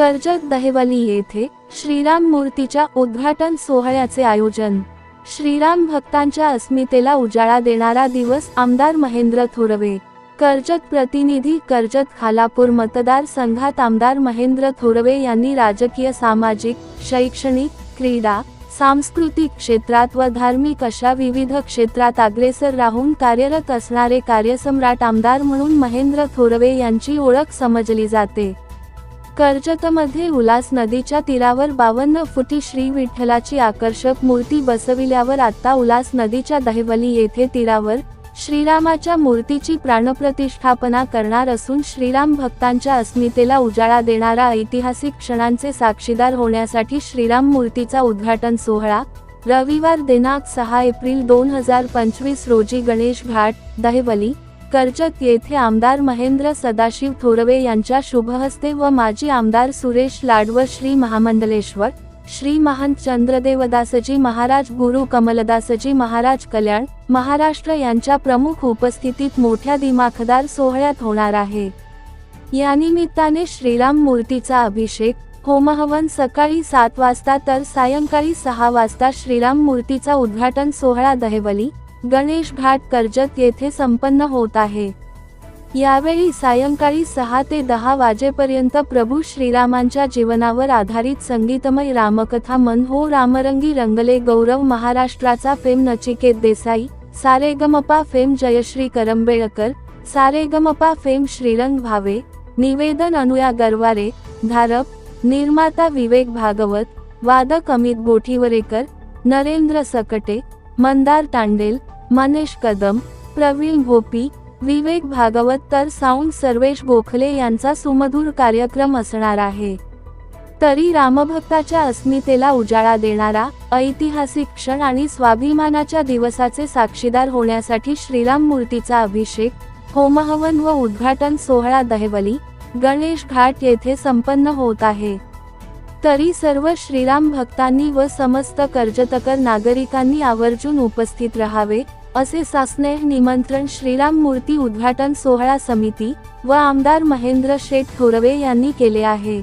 कर्जत दहेवली येथे श्रीराम मूर्तीच्या उद्घाटन सोहळ्याचे आयोजन. श्रीराम भक्तांच्या अस्मितेला उजाळा देणारा दिवस आमदार महेंद्र थोरवे. कर्जत प्रतिनिधी कर्जत खालापूर मतदार संघात आमदार महेंद्र थोरवे यांनी राजकीय सामाजिक शैक्षणिक क्रीडा सांस्कृतिक क्षेत्रात व धार्मिक अशा विविध क्षेत्रात अग्रेसर राहून कार्यरत असणारे कार्यसम्राट आमदार म्हणून महेंद्र थोरवे यांची ओळख समजली जाते. कर्जतमध्ये उल्हास नदीच्या तीरावर बावन्न फुटी श्री विठ्ठलाची आकर्षक मूर्ती बसविल्यावर आता उल्हास नदीच्या दहिवली येथे तीरावर श्रीरामाच्या मूर्तीची प्राणप्रतिष्ठापना करणार असून श्रीराम भक्तांच्या अस्मितेला उजाळा देणारा ऐतिहासिक क्षणांचे साक्षीदार होण्यासाठी श्रीराम मूर्तीचा उद्घाटन सोहळा रविवार दिनांक सहा एप्रिल दोन हजार पंचवीस रोजी गणेश घाट दहिवली कर्जत येथे आमदार महेंद्र सदाशिव थोरवे यांच्या शुभहस्ते व माजी आमदार सुरेश लाडव श्री महामंडलेश्वर श्री महंत चंद्रदेवदासजी महाराज गुरु कमलदासजी महाराज कल्याण महाराष्ट्र यांच्या प्रमुख उपस्थितीत मोठ्या दिमाखदार सोहळ्यात होणार आहे. या निमित्ताने श्रीराम मूर्तीचा अभिषेक होमहवन सकाळी सात वाजता तर सायंकाळी सहा वाजता श्रीराम मूर्तीचा उद्घाटन सोहळा दहेवली गणेश घाट कर्जत येथे संपन्न होत आहे. यावेळी सायंकाळी सहा ते दहा वाजेपर्यंत प्रभू श्रीरामांच्या जीवनावर आधारित संगीतमय रामकथा मन हो रामरंगी रंगले गौरव महाराष्ट्राचा fame Nachiket Desai Saregamapa fame Jayashree Karambelkar Saregamapa fame Shrirang Bhave निवेदन अनुया गरवारे धारप निर्माता विवेक भागवत वादक अमित गोठीवरेकर नरेंद्र सकटे मंदार तांडेल मनेश कदम प्रवीण भोपी विवेक भागवत तर साऊंड सर्वेश गोखले यांचा सुमधुर कार्यक्रम असणार आहे. तरी रामभक्ताच्या अस्मितेला उजाळा देणारा ऐतिहासिक क्षण आणि स्वाभिमानाच्या दिवसाचे साक्षीदार होण्यासाठी श्रीराम मूर्तीचा अभिषेक होमहवन व उद्घाटन सोहळा दहेवली गणेश घाट येथे संपन्न होत आहे. तरी सर्व श्रीराम भक्तांनी व समस्त कर्जतकर नागरिकांनी आवर्जून उपस्थित राहावे असे सास्नेह निमंत्रण श्रीराम मूर्ती उद्घाटन सोहळा समिती व आमदार महेंद्र शेठ थोरवे यांनी केले आहे.